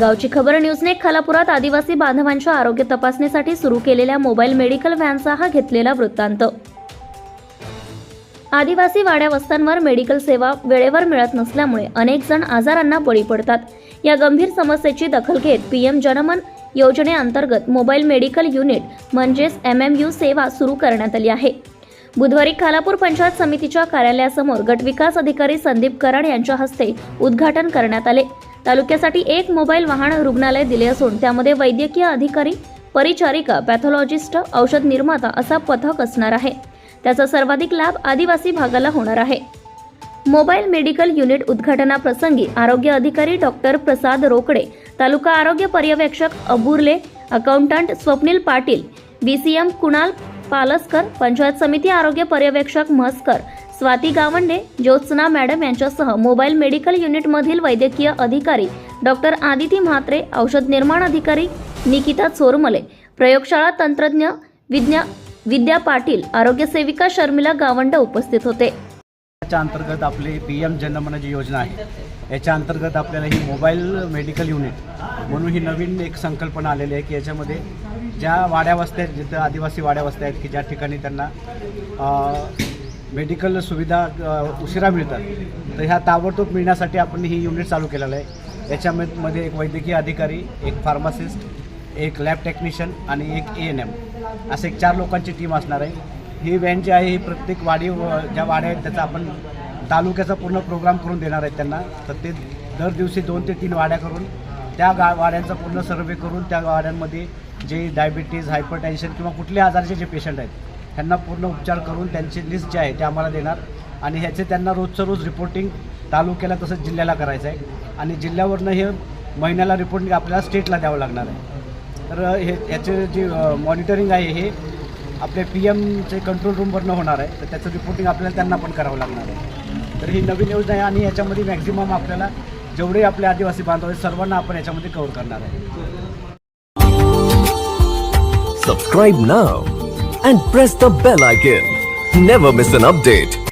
गावची खबर न्यूजने खालापुरात आदिवासी बांधवांच्या आरोग्य तपासणीसाठी सुरू केलेल्या मोबाईल मेडिकल व्हॅनचा हा घेतलेला वृत्तांत. आदिवासी वाड्यावस्तांवर मेडिकल सेवा वेळेवर मिळत नसल्यामुळे अनेक जण आजारांना बळी पडतात. या गंभीर समस्येची दखल घेत पीएम जनमन योजनेअंतर्गत मोबाईल मेडिकल युनिट म्हणजेच एम एम यू सेवा सुरू करण्यात आली आहे. बुधवारी खालापूर पंचायत समितीच्या कार्यालयासमोर गटविकास अधिकारी संदीप कराड यांच्या हस्ते उद्घाटन करण्यात आले. तालुक्यासाठी एक मोबाईल वाहन रुग्णालय दिले असून त्यामध्ये वैद्यकीय अधिकारी परिचारिका पॅथॉलॉजिस्ट औषध निर्माता असा पथक असणार आहे. त्याचा सर्वाधिक लाभ आदिवासी भागाला होणार आहे. मोबाईल मेडिकल युनिट उद्घाटनाप्रसंगी आरोग्य अधिकारी डॉक्टर प्रसाद रोकडे तालुका आरोग्य पर्यवेक्षक Aburle accountant Swapnil Patil B C M Kunal Palaskar panchayat समिती आरोग्य पर्यवेक्षक म्हसकर स्वाती गावंडे ज्योत्सना मॅडम यांच्यासह मोबाईल मेडिकल युनिटमधील वैद्यकीय अधिकारी डॉक्टर आदिती म्हात्रे औषध निर्माण अधिकारी निकिता चोरमले प्रयोगशाळा तंत्रज्ञ विज्ञा विद्या पाटील आरोग्य सेविका शर्मिला गावंड उपस्थित होते. याच्या अंतर्गत आपली पी एम जनमन जी योजना आहे याच्या अंतर्गत आपल्याला ही मोबाईल मेडिकल युनिट म्हणून ही नवीन एक संकल्पना आलेली आहे की याच्यामध्ये ज्या वाड्या वस्त्या आहेत जिथं आदिवासी वाड्या वस्त्या आहेत की ज्या ठिकाणी त्यांना मेडिकल सुविधा उशिरा मिळतात तर ह्या ताबडतोब मिळण्यासाठी आपण ही युनिट चालू केलेलं आहे. याच्यामध्ये एक वैद्यकीय अधिकारी एक फार्मासिस्ट एक लॅब टेक्निशियन आणि एक ए एन एम. असे एक चार लोकांची टीम असणार आहे. ही व्हॅन जी आहे ही प्रत्येक वाडी व- ज्या वाड्या आहेत त्याचा आपण तालुक्याचा पूर्ण प्रोग्राम करून देणार आहेत त्यांना. तर ते दर दिवशी दोन ते तीन वाड्या करून त्या गा वाड्यांचा पूर्ण सर्वे करून त्या वाड्यांमध्ये जे डायबिटीज हायपरटेन्शन किंवा कुठल्या आजाराचे जे पेशंट आहेत त्यांना पूर्ण उपचार करून त्यांची लिस्ट जी आहे ते आम्हाला देणार. आणि ह्याचे त्यांना रोजचं रोज रिपोर्टिंग तालुक्याला तसंच जिल्ह्याला करायचं आहे. आणि जिल्ह्यावरनं हे महिन्याला रिपोर्टिंग आपल्याला स्टेटला द्यावं लागणार आहे. तर हे याचे जे मॉनिटरिंग आहे हे आपल्या पी एमचे कंट्रोल रूमवरनं होणार आहे. तर त्याचं रिपोर्टिंग आपल्याला त्यांना पण करावं लागणार आहे. तर ही नवीन योजना आहे आणि याच्यामध्ये मॅक्झिमम आपल्याला जेवढे आपले आदिवासी बांधव आहेत सर्वांना आपण याच्यामध्ये कव्हर करणार आहे. Subscribe now and press the bell icon never miss an update